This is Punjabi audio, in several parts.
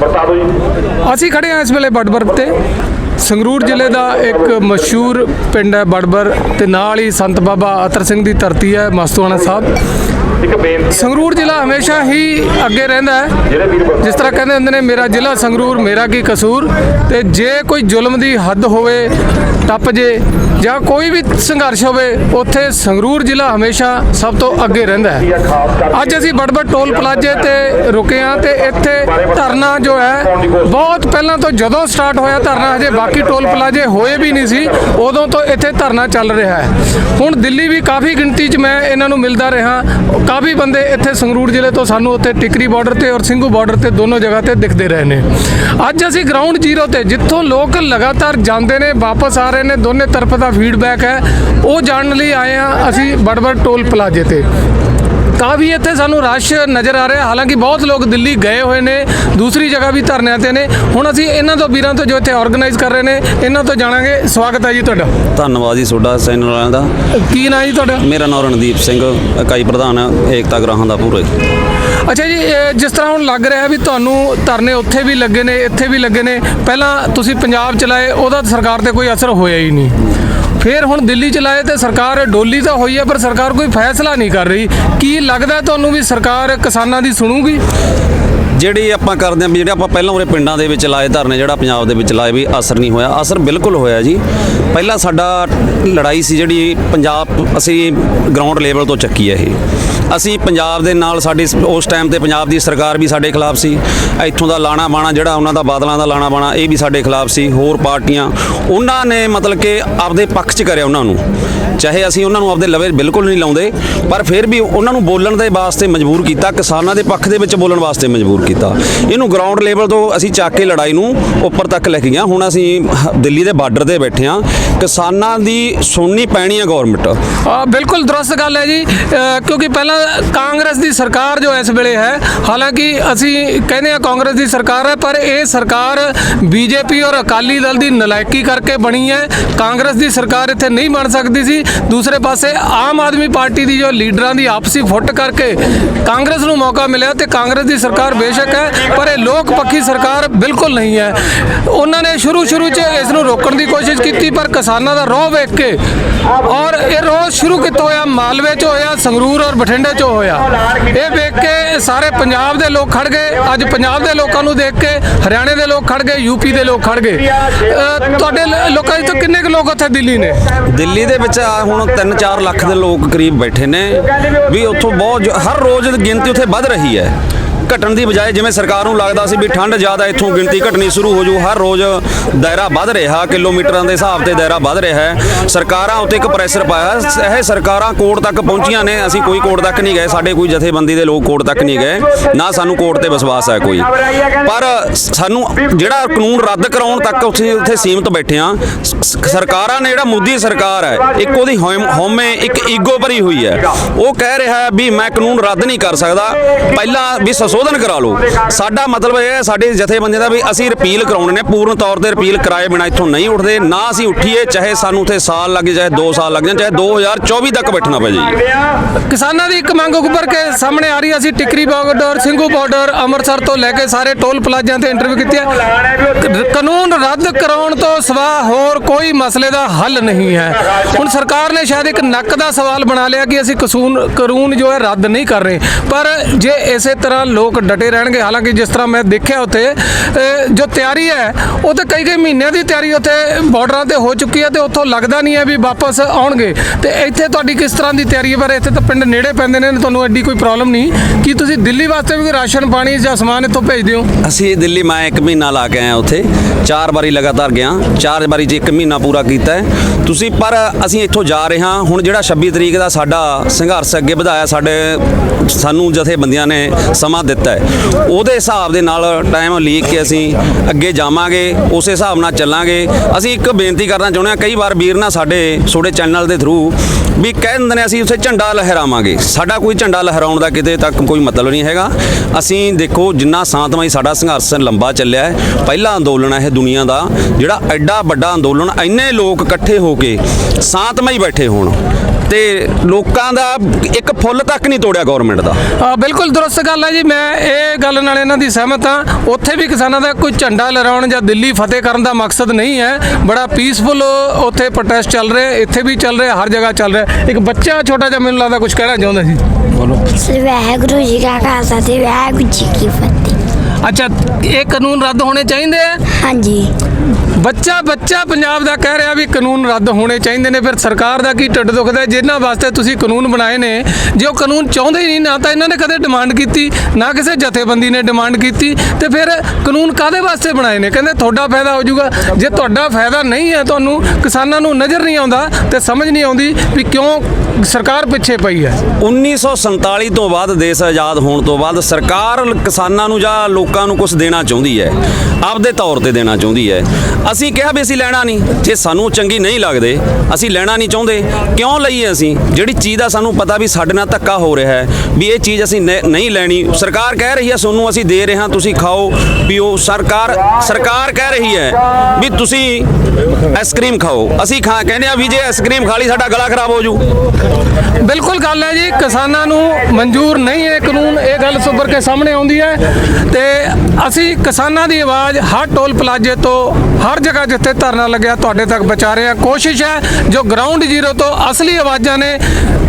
ਬਰਤਾ ਦਿਓ ਜੀ ਅਸੀਂ ਖੜੇ ਹਾਂ ਇਸ ਵੇਲੇ ਬੜਬਰ ਤੇ। ਸੰਗਰੂਰ ਜ਼ਿਲ੍ਹੇ ਦਾ ਇੱਕ ਮਸ਼ਹੂਰ ਪਿੰਡ ਹੈ ਬੜਬਰ ਤੇ ਨਾਲ ਹੀ ਸੰਤ ਬਾਬਾ ਅਤਰ ਸਿੰਘ ਦੀ ਧਰਤੀ ਹੈ ਮਸਤੂਆਣਾ ਸਾਹਿਬ। ਸੰਗਰੂਰ ਜ਼ਿਲ੍ਹਾ ਹਮੇਸ਼ਾ ਹੀ ਅੱਗੇ ਰਹਿੰਦਾ ਹੈ। ਜਿਸ ਤਰ੍ਹਾਂ ਕਹਿੰਦੇ ਹੁੰਦੇ ਨੇ ਮੇਰਾ ਜ਼ਿਲ੍ਹਾ ਸੰਗਰੂਰ ਮੇਰਾ ਕੀ ਕਸੂਰ? ਤੇ ਜੇ ਕੋਈ ਜ਼ੁਲਮ ਦੀ ਹੱਦ ਹੋਵੇ ਟੱਪ ਜੇ ਜਾਂ ਕੋਈ ਵੀ ਸੰਘਰਸ਼ ਹੋਵੇ ਉੱਥੇ ਸੰਗਰੂਰ ਜ਼ਿਲ੍ਹਾ ਹਮੇਸ਼ਾ ਸਭ ਤੋਂ ਅੱਗੇ ਰਹਿੰਦਾ ਹੈ। ਅੱਜ ਅਸੀਂ ਬੜਬੜ ਟੋਲ ਪਲਾਜ਼ੇ ਤੇ ਰੁਕੇ ਹਾਂ ਤੇ ਇੱਥੇ ਧਰਨਾ ਜੋ ਹੈ ਬਹੁਤ ਪਹਿਲਾਂ ਤੋਂ ਜਦੋਂ ਸਟਾਰਟ ਹੋਇਆ ਧਰਨਾ ਹਜੇ ਬਾਕੀ ਟੋਲ ਪਲਾਜ਼ੇ ਹੋਏ ਵੀ ਨਹੀਂ ਸੀ, ਉਦੋਂ ਤੋਂ ਇੱਥੇ ਧਰਨਾ ਚੱਲ ਰਿਹਾ ਹੈ। ਹੁਣ ਦਿੱਲੀ ਵੀ ਕਾਫੀ ਗਿਣਤੀ 'ਚ ਮੈਂ ਇਹਨਾਂ ਨੂੰ ਮਿਲਦਾ ਰਿਹਾ। ਕਾਫੀ ਬੰਦੇ ਇੱਥੇ ਸੰਗਰੂਰ ਜ਼ਿਲ੍ਹੇ ਤੋਂ ਸਾਨੂੰ ਉੱਥੇ ਟਿਕਰੀ ਬਾਰਡਰ ਤੇ ਔਰ ਸਿੰਘੂ ਬਾਰਡਰ ਤੇ ਦੋਨੋਂ ਜਗ੍ਹਾ ਤੇ ਦਿਖਦੇ ਰਹੇ ਨੇ। ਅੱਜ ਅਸੀਂ ਗਰਾਊਂਡ ਜ਼ੀਰੋ ਤੇ, ਜਿੱਥੋਂ ਲੋਕ ਲਗਾਤਾਰ ਜਾਂਦੇ ਨੇ, ਵਾਪਸ ਆ ਰਹੇ ਨੇ, ਦੋਨੇ ਤਰਫ ਦਾ ਫੀਡਬੈਕ ਹੈ। ਉਹ ਜਾਣਨ ਲਈ ਆਏ ਆ ਅਸੀਂ ਬੜਬੜ ਟੋਲ ਪਲਾਜ਼ੇ ਤੇ। ਕਾਫੀ ਇੱਥੇ ਸਾਨੂੰ ਰਸ਼ ਨਜ਼ਰ ਆ ਰਿਹਾ। ਹਾਲਾਂਕਿ ਬਹੁਤ ਲੋਕ ਦਿੱਲੀ ਗਏ ਹੋਏ ਨੇ ਦੂਸਰੀ ਜਗ੍ਹਾ ਵੀ ਧਰਨਿਆਂ ਤੇ ਨੇ। ਹੁਣ ਅਸੀਂ ਇਹਨਾਂ ਤੋਂ ਵੀਰਾਂ ਤੋਂ ਜੋ ਇੱਥੇ ਆਰਗੇਨਾਈਜ਼ ਕਰ ਰਹੇ ਨੇ ਇਹਨਾਂ ਤੋਂ ਜਾਣਾਂਗੇ। ਸਵਾਗਤ ਹੈ ਜੀ ਤੁਹਾਡਾ। ਧੰਨਵਾਦ ਜੀ ਤੁਹਾਡਾ ਚੈਨਲ ਵਾਲਿਆਂ ਦਾ। ਕੀ ਨਾਂ ਜੀ ਤੁਹਾਡਾ? ਮੇਰਾ ਨਾਮ ਰਣਦੀਪ ਸਿੰਘ ਇਕਾਈ ਪ੍ਰਧਾਨ ਏਕਤਾ ਗ੍ਰਾਹਾਂ ਦਾ ਪੂਰੇ ਅੱਛਾ ਜੀ ਜਿਸ ਤਰ੍ਹਾਂ ਹੁਣ ਲੱਗ ਰਿਹਾ ਵੀ ਤੁਹਾਨੂੰ ਧਰਨੇ ਉੱਥੇ ਵੀ ਲੱਗੇ ਨੇ ਇੱਥੇ ਵੀ ਲੱਗੇ ਨੇ। ਪਹਿਲਾਂ ਤੁਸੀਂ ਪੰਜਾਬ ਚਲਾਏ ਉਹਦਾ ਸਰਕਾਰ ਤੇ ਕੋਈ ਅਸਰ ਹੋਇਆ ਹੀ ਨਹੀਂ। ਫਿਰ ਹੁਣ ਦਿੱਲੀ 'ਚ ਲਾਏ ਤੇ ਸਰਕਾਰ ਡੋਲੀ ਤਾਂ ਹੋਈ ਹੈ ਪਰ ਸਰਕਾਰ ਕੋਈ ਫੈਸਲਾ ਨਹੀਂ ਕਰ ਰਹੀ। ਕੀ ਲੱਗਦਾ ਤੁਹਾਨੂੰ ਵੀ ਸਰਕਾਰ ਕਿਸਾਨਾਂ ਦੀ ਸੁਣੂਗੀ? ਜਿਹੜੀ ਆਪਾਂ ਕਰਦੇ ਹਾਂ ਵੀ ਜਿਹੜੇ ਆਪਾਂ ਪਹਿਲਾਂ ਉਰੇ ਪਿੰਡਾਂ ਦੇ ਵਿੱਚ ਲਾਏ ਧਰਨੇ, ਜਿਹੜਾ ਪੰਜਾਬ ਦੇ ਵਿੱਚ ਲਾਏ ਵੀ ਅਸਰ ਨਹੀਂ ਹੋਇਆ। ਅਸਰ ਬਿਲਕੁਲ ਹੋਇਆ ਜੀ। ਪਹਿਲਾਂ ਸਾਡਾ ਲੜਾਈ ਸੀ ਜਿਹੜੀ ਪੰਜਾਬ, ਅਸੀਂ ਗਰਾਊਂਡ ਲੈਵਲ ਤੋਂ ਚੱਕੀ ਹੈ ਇਹ। ਅਸੀਂ ਪੰਜਾਬ ਦੇ ਨਾਲ ਸਾਡੀ ਉਸ ਟਾਈਮ ਤੇ ਪੰਜਾਬ ਦੀ ਸਰਕਾਰ ਵੀ ਸਾਡੇ ਖਿਲਾਫ ਸੀ। ਇੱਥੋਂ ਦਾ ਲਾਣਾ ਬਾਣਾ ਜਿਹੜਾ ਉਹਨਾਂ ਦਾ ਬਾਦਲਾਂ ਦਾ ਲਾਣਾ ਬਾਣਾ, ਇਹ ਵੀ ਸਾਡੇ ਖਿਲਾਫ ਸੀ, ਹੋਰ ਪਾਰਟੀਆਂ। ਉਹਨਾਂ ਨੇ ਮਤਲਬ ਕਿ ਆਪਦੇ ਪੱਖ 'ਚ ਕਰਿਆ ਉਹਨਾਂ ਨੂੰ। ਚਾਹੇ ਅਸੀਂ ਉਹਨਾਂ ਨੂੰ ਆਪਦੇ ਲਵੇ ਬਿਲਕੁਲ ਨਹੀਂ ਲਾਉਂਦੇ, ਪਰ ਫਿਰ ਵੀ ਉਹਨਾਂ ਨੂੰ ਬੋਲਣ ਦੇ ਵਾਸਤੇ ਮਜਬੂਰ ਕੀਤਾ, ਕਿਸਾਨਾਂ ਦੇ ਪੱਖ ਦੇ ਵਿੱਚ ਬੋਲਣ ਵਾਸਤੇ ਮਜਬੂਰ ਕੀਤਾ। ਇਹਨੂੰ ਗਰਾਊਂਡ ਲੈਵਲ ਤੋਂ ਅਸੀਂ ਚੱਕ ਕੇ ਲੜਾਈ ਨੂੰ ਉੱਪਰ ਤੱਕ ਲੈ ਕੇ ਗਿਆ ਹੁਣ ਅਸੀਂ ਦਿੱਲੀ ਦੇ ਬਾਰਡਰ ਤੇ ਬੈਠੇ ਹਾਂ। ਕਿਸਾਨਾਂ ਦੀ ਸੁਣਨੀ ਪੈਣੀ ਹੈ ਗਵਰਨਮੈਂਟ ਬਿਲਕੁਲ ਦਰਸਤ ਗੱਲ ਹੈ ਜੀ। ਕਿਉਂਕਿ ਪਹਿਲਾਂ ਕਾਂਗਰਸ ਦੀ ਸਰਕਾਰ ਜੋ ਇਸ ਵੇਲੇ ਹੈ, ਹਾਲਾਂਕਿ ਅਸੀਂ ਕਹਿੰਦੇ ਆ ਕਾਂਗਰਸ ਦੀ ਸਰਕਾਰ ਹੈ, ਪਰ ਇਹ ਸਰਕਾਰ ਬੀਜੇਪੀ ਔਰ ਅਕਾਲੀ ਦਲ ਦੀ ਨਲਾਇਕੀ ਕਰਕੇ ਬਣੀ ਹੈ। ਕਾਂਗਰਸ ਦੀ ਸਰਕਾਰ ਇੱਥੇ ਨਹੀਂ ਬਣ ਸਕਦੀ ਸੀ। ਦੂਸਰੇ ਪਾਸੇ ਆਮ ਆਦਮੀ ਪਾਰਟੀ ਦੀ ਜੋ ਲੀਡਰਾਂ ਦੀ ਆਪਸੀ ਫੁੱਟ ਕਰਕੇ ਕਾਂਗਰਸ ਨੂੰ ਮੌਕਾ ਮਿਲਿਆ ਤੇ ਕਾਂਗਰਸ ਦੀ ਸਰਕਾਰ ਬੇਸ਼ੱਕ ਹੈ, ਪਰ ਇਹ ਲੋਕ ਪੱਖੀ ਸਰਕਾਰ ਬਿਲਕੁਲ ਨਹੀਂ ਹੈ। ਉਹਨਾਂ ਨੇ ਸ਼ੁਰੂ ਸ਼ੁਰੂ 'ਚ ਇਸ ਨੂੰ ਰੋਕਣ ਦੀ ਕੋਸ਼ਿਸ਼ ਕੀਤੀ, ਪਰ ਕਿਸਾਨਾਂ ਦਾ ਰੋਹ ਵੇਖ ਕੇ ਔਰ ਇਹ ਰੋਹ ਸ਼ੁਰੂ ਕਿੱਥੋਂ ਹੋਇਆ? ਮਾਲਵੇ 'ਚ ਹੋਇਆ, ਸੰਗਰੂਰ ਔਰ ਬਠਿੰਡਾ 'ਚ ਹੋਇਆ। ਇਹ ਵੇਖ ਕੇ ਸਾਰੇ ਪੰਜਾਬ ਦੇ ਲੋਕ ਖੜ ਗਏ। ਅੱਜ ਪੰਜਾਬ ਦੇ ਲੋਕਾਂ ਨੂੰ ਦੇਖ ਕੇ ਹਰਿਆਣੇ ਦੇ ਲੋਕ ਖੜ ਗਏ ਯੂਪੀ ਦੇ ਲੋਕ ਖੜ ਗਏ। ਤੁਹਾਡੇ ਲੋਕਾਂ ਦੇ ਕਿੰਨੇ ਕੁ ਲੋਕ ਉੱਥੇ ਦਿੱਲੀ ਨੇ? ਦਿੱਲੀ ਦੇ ਵਿੱਚ ਹੁਣ 3-4 ਲੱਖ ਦੇ ਲੋਕ ਕਰੀਬ ਬੈਠੇ ਨੇ। ਵੀ ਉੱਥੋਂ ਬਹੁਤ ਹਰ ਰੋਜ਼ ਗਿਣਤੀ ਉੱਥੇ ਵੱਧ ਰਹੀ ਹੈ। ਘਟਣ ਦੀ ਬਜਾਏ ਜਿਵੇਂ ਸਰਕਾਰ ਨੂੰ ਲੱਗਦਾ ਸੀ ਵੀ ਠੰਡ ਜ਼ਿਆਦਾ ਇੱਥੋਂ ਗਿਣਤੀ ਘਟਣੀ ਸ਼ੁਰੂ ਹੋ ਜੂ, ਹਰ ਰੋਜ਼ ਦਾਇਰਾ ਵੱਧ ਰਿਹਾ, ਕਿਲੋਮੀਟਰਾਂ ਦੇ ਹਿਸਾਬ ਤੇ ਦਾਇਰਾ ਵੱਧ ਰਿਹਾ ਹੈ। ਸਰਕਾਰਾਂ ਉੱਤੇ ਇੱਕ ਪ੍ਰੈਸ਼ਰ ਪਾਇਆ, ਇਹ ਸਰਕਾਰਾਂ ਕੋਰਟ ਤੱਕ ਪਹੁੰਚੀਆਂ ਨੇ, ਅਸੀਂ ਕੋਈ ਕੋਰਟ ਤੱਕ ਨਹੀਂ ਗਏ, ਸਾਡੇ ਕੋਈ ਜਥੇਬੰਦੀ ਦੇ ਲੋਕ ਕੋਰਟ ਤੱਕ ਨਹੀਂ ਗਏ, ਨਾ ਸਾਨੂੰ ਕੋਰਟ ਤੇ ਵਿਸ਼ਵਾਸ ਹੈ ਕੋਈ। ਪਰ ਸਾਨੂੰ ਜਿਹੜਾ ਕਾਨੂੰਨ ਰੱਦ ਕਰਾਉਣ ਤੱਕ ਉੱਥੇ ਉੱਥੇ ਸੀਮਤ ਬੈਠੇ ਆ ਸਰਕਾਰਾਂ ਨੇ ਜਿਹੜਾ ਮੋਦੀ ਸਰਕਾਰ ਹੈ, ਇੱਕ ਉਹਦੀ ਹਉਮ- ਹਉਮੈ, ਇੱਕ ਈਗੋ ਭਰੀ ਹੋਈ ਹੈ। ਉਹ ਕਹਿ ਰਿਹਾ ਵੀ ਮੈਂ ਕਾਨੂੰਨ ਰੱਦ ਨਹੀਂ ਕਰ ਸਕਦਾ। ਪਹਿਲਾਂ ਵੀ ਸੰਸ਼ੋਧਨ ਕਰਾ ਲਓ। ਸਾਡਾ ਮਤਲਬ ਇਹ ਹੈ, ਸਾਡੇ ਜਥੇਬੰਦੀਆਂ ਦਾ ਵੀ ਅਸੀਂ ਰਿਪੀਲ ਕਰਾਉਣੇ ਨੇ, ਪੂਰਨ ਤੌਰ ਤੇ ਰਿਪੀਲ ਕਰਾਏ ਬਿਨਾ ਇੱਥੋਂ ਨਹੀਂ ਉੱਠਦੇ, ਨਾ ਅਸੀਂ ਉੱਠੀਏ, ਚਾਹੇ ਸਾਨੂੰ ਉੱਥੇ ਸਾਲ ਲੱਗੇ ਚਾਹੇ 2 ਸਾਲ ਲੱਗ ਜਾਣ, ਚਾਹੇ 2024 ਤੱਕ ਬੈਠਣਾ ਪੈ ਜਾਏ। ਕਿਸਾਨਾਂ ਦੀ ਇੱਕ ਮੰਗ ਉੱਪਰ ਕੇ ਸਾਹਮਣੇ ਆ ਰਹੀ ਹੈ। ਅਸੀਂ ਟਿਕਰੀ ਬਾਰਡਰ, ਸਿੰਘੂ ਬਾਰਡਰ, ਅੰਮ੍ਰਿਤਸਰ ਤੋਂ ਲੈ ਕੇ ਸਾਰੇ ਟੋਲ ਪਲਾਜ਼ਿਆਂ ਤੇ ਇੰਟਰਵਿਊ ਕੀਤੀ ਹੈ। ਕਾਨੂੰਨ ਰੱਦ ਕਰਾਉਣ ਤੋਂ ਸਿਵਾ ਹੋਰ ਕੋਈ ਮਸਲੇ ਦਾ ਹੱਲ ਨਹੀਂ ਹੈ। ਹੁਣ ਸਰਕਾਰ ਨੇ ਸ਼ਾਇਦ ਇੱਕ ਨੱਕ ਦਾ ਸਵਾਲ ਬਣਾ ਲਿਆ ਕਿ ਅਸੀਂ ਕਸੂਨ, ਕਾਨੂੰਨ ਜੋ ਹੈ ਰੱਦ ਨਹੀਂ ਕਰ ਰਹੇ। ਪਰ ਜੇ ਇਸੇ ਤਰ੍ਹਾਂ ਲੋਕ ਡਟੇ ਰਹਿਣਗੇ। ਹਾਲਾਂਕਿ ਜਿਸ ਤਰ੍ਹਾਂ ਮੈਂ ਦੇਖਿਆ ਉੱਥੇ ਜੋ ਤਿਆਰੀ ਹੈ, ਉਹ ਤਾਂ ਕਈ ਕਈ ਮਹੀਨਿਆਂ ਦੀ ਤਿਆਰੀ ਉੱਥੇ ਬਾਰਡਰਾਂ ਤੇ ਹੋ ਚੁੱਕੀ ਹੈ ਤੇ ਉੱਥੋਂ ਲੱਗਦਾ ਨਹੀਂ ਹੈ ਵੀ ਵਾਪਸ ਆਉਣਗੇ। ਤੇ ਇੱਥੇ ਤੁਹਾਡੀ ਕਿਸ ਤਰ੍ਹਾਂ ਦੀ ਤਿਆਰੀ ਹੈ? ਪਰ ਇੱਥੇ ਤਾਂ ਪਿੰਡ ਨੇੜੇ ਪੈਂਦੇ ਨੇ, ਤੁਹਾਨੂੰ ਐਡੀ ਕੋਈ ਪ੍ਰੋਬਲਮ ਨਹੀਂ। ਕੀ ਤੁਸੀਂ ਦਿੱਲੀ ਵਾਸਤੇ ਵੀ ਕੋਈ ਰਾਸ਼ਨ ਪਾਣੀ ਜਾਂ ਸਮਾਨ ਇੱਥੋਂ ਭੇਜਦੇ ਹੋ? ਅਸੀਂ ਦਿੱਲੀ, ਮੈਂ ਇੱਕ ਮਹੀਨਾ ਲਾ ਕੇ ਆਇਆ ਉੱਥੇ। ਚਾਰ ਵਾਰੀ ਲਗਾਤਾਰ ਗਿਆ। ਚਾਰ ਵਾਰੀ 'ਚ ਇੱਕ ਮਹੀਨਾ ਪੂਰਾ ਕੀਤਾ ਹੈ। ਤੁਸੀਂ ਪਰ ਅਸੀਂ ਇੱਥੋਂ ਜਾ ਰਹੇ ਹਾਂ। ਹੁਣ ਜਿਹੜਾ 26 ਤਰੀਕ ਦਾ ਸਾਡਾ ਸੰਘਰਸ਼ ਅੱਗੇ ਵਧਾਇਆ, ਸਾਡੇ ਸਾਨੂੰ ਜਥੇਬੰਦੀਆਂ ਨੇ ਸਮਾਂ ਦਿੱਤਾ ਹੈ। ਉਹਦੇ ਹਿਸਾਬ ਦੇ ਨਾਲ ਟਾਈਮ ਲੀਕ ਕੇ ਅਸੀਂ ਅੱਗੇ ਜਾਵਾਂਗੇ, ਉਸੇ ਹਿਸਾਬ ਨਾਲ ਚੱਲਾਂਗੇ। ਅਸੀਂ ਇੱਕ ਬੇਨਤੀ ਕਰਨਾ ਚਾਹੁੰਦੇ ਹਾਂ, ਕਈ ਵਾਰ ਵੀਰ ਨਾ ਸਾਡੇ ਛੋਟੇ ਚੈਨਲ ਦੇ ਥਰੂ ਵੀ ਕਹਿ ਦਿੰਦੇ ਨੇ ਅਸੀਂ ਉੱਥੇ ਝੰਡਾ ਲਹਿਰਾਵਾਂਗੇ। ਸਾਡਾ ਕੋਈ ਝੰਡਾ ਲਹਿਰਾਉਣ ਦਾ ਕਿਤੇ ਤੱਕ ਕੋਈ ਮਤਲਬ ਨਹੀਂ ਹੈਗਾ। ਅਸੀਂ ਦੇਖੋ ਜਿੰਨਾ ਸ਼ਾਂਤਮਈ ਸਾਡਾ ਸੰਘਰਸ਼ ਲੰਬਾ ਚੱਲਿਆ ਹੈ, ਪਹਿਲਾ ਅੰਦੋਲਨ ਹੈ ਇਹ ਦੁਨੀਆ ਦਾ, ਜਿਹੜਾ ਐਡਾ ਵੱਡਾ ਅੰਦੋਲਨ, ਇੰਨੇ ਲੋਕ ਇਕੱਠੇ ਹੋ ਕੇ ਸ਼ਾਂਤਮਈ ਬੈਠੇ ਹੋਣ। ਤੇ ਲੋਕਾਂ ਦਾ ਇੱਕ ਫੁੱਲ ਤੱਕ ਨਹੀਂ ਤੋੜਿਆ ਗਵਰਨਮੈਂਟ ਦਾ। ਬਿਲਕੁਲ ਦਰੁਸਤ ਗੱਲ ਹੈ ਜੀ। ਮੈਂ ਇਹ ਗੱਲ ਨਾਲ ਇਹਨਾਂ ਦੀ ਸਹਿਮਤ ਹਾਂ। ਉੱਥੇ ਵੀ ਕਿਸਾਨਾਂ ਦਾ ਕੋਈ ਝੰਡਾ ਲਹਿਰਾਉਣ ਜਾਂ ਦਿੱਲੀ ਫਤਿਹ ਕਰਨ ਦਾ ਮਕਸਦ ਨਹੀਂ ਹੈ। ਬੜਾ ਪੀਸਫੁਲ ਉੱਥੇ ਪ੍ਰੋਟੈਸਟ ਚੱਲ ਰਿਹਾ ਇੱਥੇ ਵੀ ਚੱਲ ਰਿਹਾ ਹਰ ਜਗ੍ਹਾ ਚੱਲ ਰਿਹਾ ਇੱਕ ਬੱਚਾ ਛੋਟਾ ਜਿਹਾ ਮੈਨੂੰ ਲੱਗਦਾ ਕੁਝ ਕਹਿਣਾ ਚਾਹੁੰਦਾ ਸੀ। ਬੋਲੋ। ਵਾਹਿਗੁਰੂ ਜੀ ਕਾ ਖਾਲਸਾ ਤੇ ਵਾਹਿਗੁਰੂ ਜੀ ਕੀ ਫਤਿਹ। ਅੱਛਾ ਇਹ ਕਾਨੂੰਨ ਰੱਦ ਹੋਣੇ ਚਾਹੀਦੇ ਆ ਹਾਂਜੀ। ਬੱਚਾ ਬੱਚਾ ਪੰਜਾਬ ਦਾ ਕਹਿ ਰਿਹਾ ਵੀ ਕਾਨੂੰਨ ਰੱਦ ਹੋਣੇ ਚਾਹੀਦੇ ਨੇ, ਫਿਰ ਸਰਕਾਰ ਦਾ ਕੀ ਢਿੱਡ ਦੁਖਦਾ ਹੈ? ਜਿਨ੍ਹਾਂ ਵਾਸਤੇ ਤੁਸੀਂ ਕਾਨੂੰਨ ਬਣਾਏ ਨੇ, ਜੇ ਉਹ ਕਾਨੂੰਨ ਚਾਹੁੰਦੇ ਹੀ ਨਹੀਂ, ਨਾ ਤਾਂ ਇਹਨਾਂ ਨੇ ਕਦੇ ਡਿਮਾਂਡ ਕੀਤੀ, ਨਾ ਕਿਸੇ ਜਥੇਬੰਦੀ ਨੇ ਡਿਮਾਂਡ ਕੀਤੀ, ਤੇ ਫਿਰ ਕਾਨੂੰਨ ਕਾਦੇ ਵਾਸਤੇ ਬਣਾਏ ਨੇ? ਕਹਿੰਦੇ ਤੁਹਾਡਾ ਫਾਇਦਾ ਹੋ ਜਾਊਗਾ। ਜੇ ਤੁਹਾਡਾ ਫਾਇਦਾ ਨਹੀਂ ਹੈ ਤੁਹਾਨੂੰ, ਕਿਸਾਨਾਂ ਨੂੰ ਨਜ਼ਰ ਨਹੀਂ ਆਉਂਦਾ ਤੇ ਸਮਝ ਨਹੀਂ ਆਉਂਦੀ ਵੀ ਕਿਉਂ ਸਰਕਾਰ ਪਿੱਛੇ ਪਈ ਹੈ। 1947 ਤੋਂ ਬਾਅਦ ਦੇਸ਼ ਆਜ਼ਾਦ ਹੋਣ ਤੋਂ ਬਾਅਦ ਸਰਕਾਰ ਕਿਸਾਨਾਂ ਨੂੰ ਜਾਂ ਲੋਕਾਂ ਨੂੰ ਕੁਝ ਦੇਣਾ ਚਾਹੁੰਦੀ ਹੈ, ਆਪਦੇ ਤੌਰ ਤੇ ਦੇਣਾ ਚਾਹੁੰਦੀ ਹੈ। ਅਸੀਂ ਕਿਹਾ ਵੀ ਅਸੀਂ ਲੈਣਾ ਨਹੀਂ। ਜੇ ਸਾਨੂੰ ਚੰਗੀ ਨਹੀਂ ਲੱਗਦੇ, ਅਸੀਂ ਲੈਣਾ ਨਹੀਂ ਚਾਹੁੰਦੇ। ਕਿਉਂ ਲਈਏ ਅਸੀਂ? ਜਿਹੜੀ ਚੀਜ਼ ਦਾ ਸਾਨੂੰ ਪਤਾ ਵੀ ਸਾਡੇ ਨਾਲ ਧੱਕਾ ਹੋ ਰਿਹਾ ਹੈ, ਵੀ ਇਹ ਚੀਜ਼ ਅਸੀਂ ਨ- ਨਹੀਂ ਲੈਣੀ। ਸਰਕਾਰ ਕਹਿ ਰਹੀ ਹੈ, ਤੁਹਾਨੂੰ ਅਸੀਂ ਦੇ ਰਹੇ ਹਾਂ, ਤੁਸੀਂ ਖਾਓ, ਪੀਓ। ਸਰਕਾਰ ਸਰਕਾਰ ਕਹਿ ਰਹੀ ਹੈ ਵੀ ਤੁਸੀਂ ਆਈਸਕ੍ਰੀਮ ਖਾਓ। ਅਸੀਂ ਖਾ, ਕਹਿੰਦੇ ਆ ਵੀ ਜੇ ਆਈਸਕ੍ਰੀਮ ਖਾ ਲਈ, ਸਾਡਾ ਗਲਾ ਖਰਾਬ ਹੋ ਜੂ। ਬਿਲਕੁਲ ਗੱਲ ਹੈ ਜੀ, ਕਿਸਾਨਾਂ ਨੂੰ ਮਨਜ਼ੂਰ ਨਹੀਂ ਇਹ ਕਾਨੂੰਨ ਇਹ ਗੱਲ ਸੁਭਰ ਕੇ ਸਾਹਮਣੇ ਆਉਂਦੀ ਹੈ ਤੇ ਅਸੀਂ ਕਿਸਾਨਾਂ ਦੀ ਆਵਾਜ਼ ਹਰ ਟੋਲ ਪਲਾਜ਼ੇ ਤੋਂ ਹਰ ਜਗ੍ਹਾ ਜਿੱਥੇ ਧਰਨਾ ਲੱਗਿਆ ਤੁਹਾਡੇ ਤੱਕ ਪਹੁੰਚਾ ਰਹੇ ਹਾਂ। ਕੋਸ਼ਿਸ਼ ਹੈ ਜੋ ਗਰਾਊਂਡ ਜ਼ੀਰੋ ਤੋਂ ਅਸਲੀ ਆਵਾਜ਼ਾਂ ਨੇ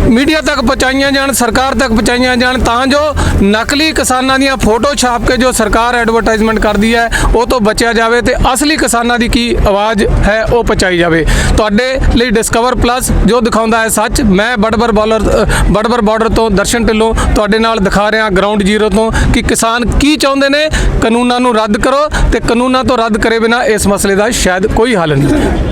ਮੀਡੀਆ ਤੱਕ ਪਹੁੰਚਾਈਆਂ ਜਾਣ, ਸਰਕਾਰ ਤੱਕ ਪਹੁੰਚਾਈਆਂ ਜਾਣ, ਤਾਂ ਜੋ ਨਕਲੀ ਕਿਸਾਨਾਂ ਦੀਆਂ ਫੋਟੋ ਛਾਪ ਕੇ ਜੋ ਸਰਕਾਰ ਐਡਵਰਟਾਈਜ਼ਮੈਂਟ ਕਰਦੀ ਹੈ, ਉਹ ਤੋਂ ਬਚਿਆ ਜਾਵੇ ਤੇ ਅਸਲੀ ਕਿਸਾਨਾਂ ਦੀ ਕੀ ਆਵਾਜ਼ ਹੈ, ਉਹ ਪਹੁੰਚਾਈ ਜਾਵੇ। ਤੁਹਾਡੇ ਲਈ ਡਿਸਕਵਰ ਪਲੱਸ ਜੋ ਦਿਖਾਉਂਦਾ ਹੈ ਸੱਚ, ਮੈਂ ਬੜਬਰ ਬਾਲਰ ਬੜਬਰ ਬਾਰਡਰ ਤੋਂ ਦਰਸ਼ਨ ਢਿੱਲੋਂ ਤੁਹਾਡੇ ਨਾਲ ਦਿਖਾ ਰਿਹਾ ਗਰਾਊਂਡ ਜ਼ੀਰੋ ਤੋਂ ਕਿ ਕਿਸਾਨ ਕੀ ਚਾਹੁੰਦੇ ਨੇ, ਕਾਨੂੰਨਾਂ ਨੂੰ ਰੱਦ ਕਰੋ ਤੇ ਕਾਨੂੰਨਾਂ ਤੋਂ ਰੱਦ ਕਰੇ ਬਿਨਾ ਇਸ ਮਸਲੇ ਦਾ ਸ਼ਾਇਦ ਕੋਈ ਹੱਲ ਨਹੀਂ।